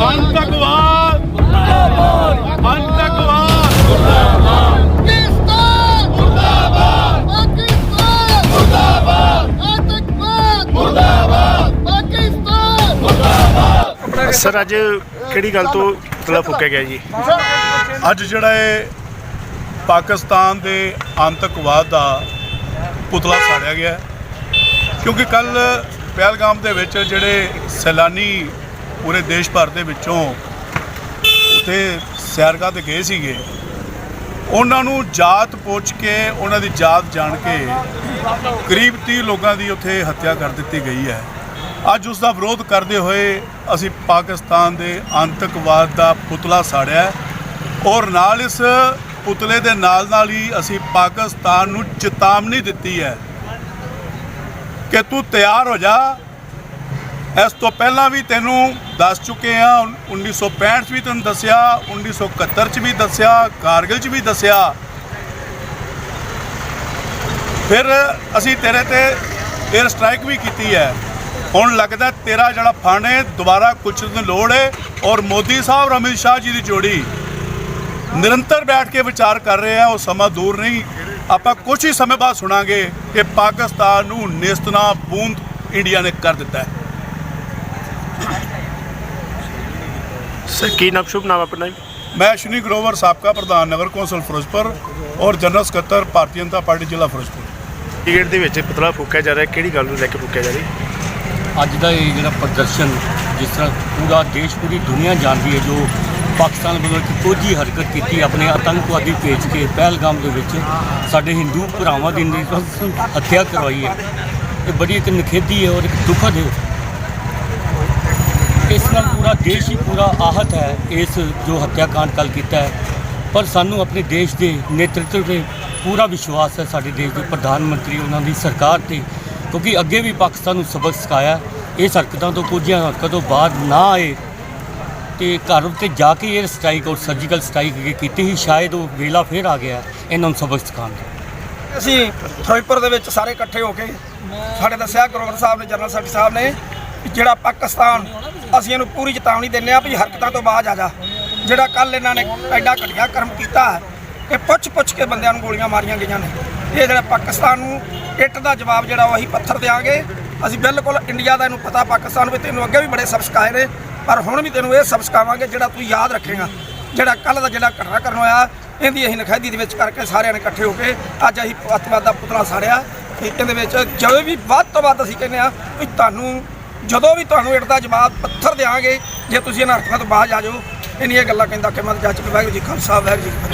ਅੰਤਕਵਾਦ ਅੰਤਕਵਾਦ ਪਾਕਿਸਤਾਨ ਮੁਰਦਾਬਾਦ ਪਾਕਿਸਤਾਨ ਮੁਰਦਾਬਾਦ ਆਤੰਕਵਾਦ ਮੁਰਦਾਬਾਦ ਪਾਕਿਸਤਾਨ ਸਰ, ਅੱਜ ਕਿਹੜੀ ਗੱਲ ਤੋਂ ਪੁਤਲਾ ਫੂਕਿਆ ਗਿਆ ਜੀ? ਅੱਜ ਜਿਹੜਾ ਇਹ ਪਾਕਿਸਤਾਨ ਦੇ ਆਤੰਕਵਾਦ ਦਾ ਪੁਤਲਾ ਸਾੜਿਆ ਗਿਆ ਕਿਉਂਕਿ ਕੱਲ ਪਹਿਲਗਾਮ ਦੇ ਵਿੱਚ ਜਿਹੜੇ ਸੈਲਾਨੀ ਪੂਰੇ ਦੇਸ਼ ਭਰ ਦੇ ਵਿੱਚੋਂ ਉੱਥੇ ਸੈਰਗਾ ਤੇ ਗਏ ਸੀਗੇ, ਉਹਨਾਂ ਨੂੰ ਜਾਤ ਪੁੱਛ ਕੇ, ਉਹਨਾਂ ਦੀ ਜਾਤ ਜਾਣ ਕੇ ਕਰੀਬ 30 ਲੋਕਾਂ ਦੀ ਉੱਥੇ ਹੱਤਿਆ ਕਰ ਦਿੱਤੀ ਗਈ ਹੈ। ਅੱਜ ਉਸ ਦਾ ਵਿਰੋਧ ਕਰਦੇ ਹੋਏ ਅਸੀਂ ਪਾਕਿਸਤਾਨ ਦੇ ਆਤੰਕਵਾਦ ਦਾ ਪੁਤਲਾ ਸਾੜਿਆ ਔਰ ਨਾਲ ਇਸ ਪੁਤਲੇ ਦੇ ਨਾਲ ਨਾਲ ਹੀ ਅਸੀਂ ਪਾਕਿਸਤਾਨ ਨੂੰ ਚੇਤਾਵਨੀ ਦਿੱਤੀ ਹੈ ਕਿ ਤੂੰ ਤਿਆਰ ਹੋ ਜਾ। ਇਸ ਤੋਂ ਪਹਿਲਾਂ ਵੀ ਤੈਨੂੰ ਦੱਸ ਚੁੱਕੇ ਆ 1965 ਚ ਵੀ ਤੈਨੂੰ ਦੱਸਿਆ 1971 ਚ ਵੀ ਦੱਸਿਆ, ਕਾਰਗਿਲ ਚ ਵੀ ਦੱਸਿਆ। ਫਿਰ ਅਸੀਂ ਤੇਰੇ ਤੇ 에ਅਰ ਸਟ੍ਰਾਈਕ ਵੀ ਕੀਤੀ ਹੈ। ਹੁਣ ਲੱਗਦਾ ਤੇਰਾ ਜਿਹੜਾ ਫੰਡ ਹੈ, ਦੁਬਾਰਾ ਕੁਚਲਣ ਦੀ ਲੋੜ ਹੈ ਔਰ ਮੋਦੀ ਸਾਹਿਬ ਔਰ ਅਮਿਤ ਸ਼ਾਹ ਜੀ ਦੀ ਜੋੜੀ। ਨਿਰੰਤਰ ਬੈਠ ਕੇ ਵਿਚਾਰ ਕਰ ਰਹੇ ਆ, ਉਹ ਸਮਾਂ ਦੂਰ ਨਹੀਂ। ਆਪਾਂ ਕੁਝ ਹੀ ਸਮੇਂ ਬਾਅਦ ਸੁਣਾਂਗੇ ਕਿ ਪਾਕਿਸਤਾਨ ਨੂੰ ਨੇਸਤਨਾ ਬੂੰਦ ਇੰਡੀਆ ਨੇ ਕਰ ਦਿੱਤਾ ਹੈ। ਸਰ ਕੀ ਨਾਮ ਸ਼ੁਭ ਨਾਮ ਆਪਣਾ ਮੈਂ ਅਸ਼ਵਨੀ ਗਰੋਵਰ ਸਾਬਕਾ ਪ੍ਰਧਾਨ ਨਗਰ ਕੌਂਸਲ ਫਿਰੋਜ਼ਪੁਰ ਔਰ ਜਨਰਲ ਸਕੱਤਰ ਭਾਰਤੀ ਜਨਤਾ ਪਾਰਟੀ ਜ਼ਿਲ੍ਹਾ ਫਿਰੋਜ਼ਪੁਰ। ਟਿਕਟ ਦੇ ਵਿੱਚ ਪੁਤਲਾ ਫੂਕਿਆ ਜਾ ਰਿਹਾ ਕਿਹੜੀ ਗੱਲ ਨੂੰ ਲੈ ਕੇ ਫੂਕਿਆ ਜਾ ਰਿਹਾ ਅੱਜ ਦਾ ਇਹ ਜਿਹੜਾ ਪ੍ਰਦਰਸ਼ਨ ਜਿਸ ਤਰ੍ਹਾਂ ਪੂਰਾ ਦੇਸ਼ ਪੂਰੀ ਦੁਨੀਆ ਜਾਣਦੀ ਹੈ ਜੋ ਪਾਕਿਸਤਾਨ ਵੱਲੋਂ ਇੱਕ ਕੋਝੀ ਹਰਕਤ ਕੀਤੀ, ਆਪਣੇ ਆਤੰਕਵਾਦੀ ਭੇਜ ਕੇ ਪਹਿਲਗਾਮ ਦੇ ਵਿੱਚ ਸਾਡੇ ਹਿੰਦੂ ਭਰਾਵਾਂ ਦੀ ਨਿਰਸੰਸ ਹੱਤਿਆ ਕਰਵਾਈ ਹੈ। ਇਹ ਬੜੀ ਇੱਕ ਨਖੇਦੀ ਹੈ ਔਰ ਇੱਕ ਦੁਖਦ ਹੈ। ਇਸ ਨਾਲ ਪੂਰਾ ਦੇਸ਼ ਹੀ ਪੂਰਾ ਆਹਤ ਹੈ, ਇਸ ਜੋ ਹੱਤਿਆਕਾਂਡ ਕੱਲ ਕੀਤਾ ਹੈ। ਪਰ ਸਾਨੂੰ ਆਪਣੇ ਦੇਸ਼ ਦੇ ਨੇਤਰਤਵ ਤੇ ਪੂਰਾ ਵਿਸ਼ਵਾਸ ਹੈ, ਸਾਡੇ ਦੇਸ਼ ਦੇ ਪ੍ਰਧਾਨ ਮੰਤਰੀ, ਉਹਨਾਂ ਦੀ ਸਰਕਾਰ ਤੇ, ਕਿਉਂਕਿ ਅੱਗੇ ਵੀ ਪਾਕਿਸਤਾਨ ਨੂੰ ਸਬਕ ਸਿਖਾਇਆ ਇਹ ਹਰਕਤਾਂ ਤੋਂ ਕੁਝੀਆਂ ਹਰਕਤਾਂ ਤੋਂ ਬਾਅਦ ਨਾ ਆਏ ਤੇ ਘਰ ਉੱਤੇ ਜਾ ਕੇ ਇਹ ਸਟ੍ਰਾਈਕ ਔਰ ਸਰਜੀਕਲ ਸਟ੍ਰਾਈਕ ਕੀਤੀ ਹੀ ਸ਼ਾਇਦ ਉਹ ਵੇਲਾ ਫੇਰ ਆ ਗਿਆ ਇਹਨਾਂ ਨੂੰ ਸਬਕ ਸਿਖਾਉਣ ਦਾ। ਅਸੀਂ ਫਿਰੋਜ਼ਪੁਰ ਦੇ ਵਿੱਚ ਸਾਰੇ ਇਕੱਠੇ ਹੋ ਕੇ ਸਾਡੇ ਦੱਸਿਆ ਗਰੋਵਰ ਸਾਹਿਬ ਨੇ ਜਨਰਲ ਸੈਕਟਰੀ ਸਾਹਿਬ ਨੇ ਵੀ ਜਿਹੜਾ ਪਾਕਿਸਤਾਨ ਅਸੀਂ ਇਹਨੂੰ ਪੂਰੀ ਚੇਤਾਵਨੀ ਦਿੰਦੇ ਆ ਵੀ ਹਰਕਤਾਂ ਤੋਂ ਬਾਅਦ ਆ ਜਾ। ਜਿਹੜਾ ਕੱਲ ਇਹਨਾਂ ਨੇ ਐਡਾ ਘਟੀਆ ਕਰਮ ਕੀਤਾ ਹੈ, ਇਹ ਪੁੱਛ ਪੁੱਛ ਕੇ ਬੰਦਿਆਂ ਨੂੰ ਗੋਲੀਆਂ ਮਾਰੀਆਂ ਗਈਆਂ ਨੇ। ਇਹ ਜਿਹੜਾ ਪਾਕਿਸਤਾਨ ਨੂੰ ਇੱਟ ਦਾ ਜਵਾਬ ਜਿਹੜਾ ਉਹ ਅਸੀਂ ਪੱਥਰ ਦੇਾਂਗੇ ਅਸੀਂ ਬਿਲਕੁਲ ਇੰਡੀਆ ਦਾ ਇਹਨੂੰ ਪਤਾ ਪਾਕਿਸਤਾਨ ਵਿੱਚ ਇਹਨੂੰ ਅੱਗੇ ਵੀ ਬੜੇ ਸਬਕ ਸਿਖਾਏ ਨੇ। ਪਰ ਹੁਣ ਵੀ ਤੈਨੂੰ ਇਹ ਸਭ ਸਿਖਾਵਾਂਗੇ ਜਿਹੜਾ ਤੂੰ ਯਾਦ ਰੱਖੇਗਾ। ਜਿਹੜਾ ਕੱਲ ਦਾ ਜਿਹੜਾ ਘਟਨਾ ਕਰਨ ਹੋਇਆ ਇਹਦੀ ਅਸੀਂ ਨਖੈਦੀ ਦੇ ਵਿੱਚ ਕਰਕੇ ਸਾਰਿਆਂ ਨੇ ਇਕੱਠੇ ਹੋ ਕੇ ਅੱਜ ਅਸੀਂ ਅੱਤਵਾਦ ਦਾ ਪੁਤਲਾ ਸਾੜਿਆ। ਤੇ ਇਹਦੇ ਵਿੱਚ ਜਦੋਂ ਵੀ ਵੱਧ ਤੋਂ ਵੱਧ ਅਸੀਂ ਕਹਿੰਦੇ ਆ ਵੀ ਤੁਹਾਨੂੰ, ਜਦੋਂ ਵੀ ਤੁਹਾਨੂੰ ਇੱਟ ਦਾ ਜਵਾਬ ਪੱਥਰ ਦੇਾਂਗੇ ਜੇ ਤੁਸੀਂ ਇਹਨਾਂ ਹਰਕਤਾਂ ਤੋਂ ਬਾਅਦ ਆ ਜਾਓ ਇਹਨੀਆਂ ਗੱਲਾਂ ਕਹਿੰਦਾ ਕਿ ਮੈਂ ਜੱਜ ਵਾਹਿਗੁਰੂ ਜੀ ਖਾਲਸਾ, ਵਾਹਿਗੁਰੂ ਜੀ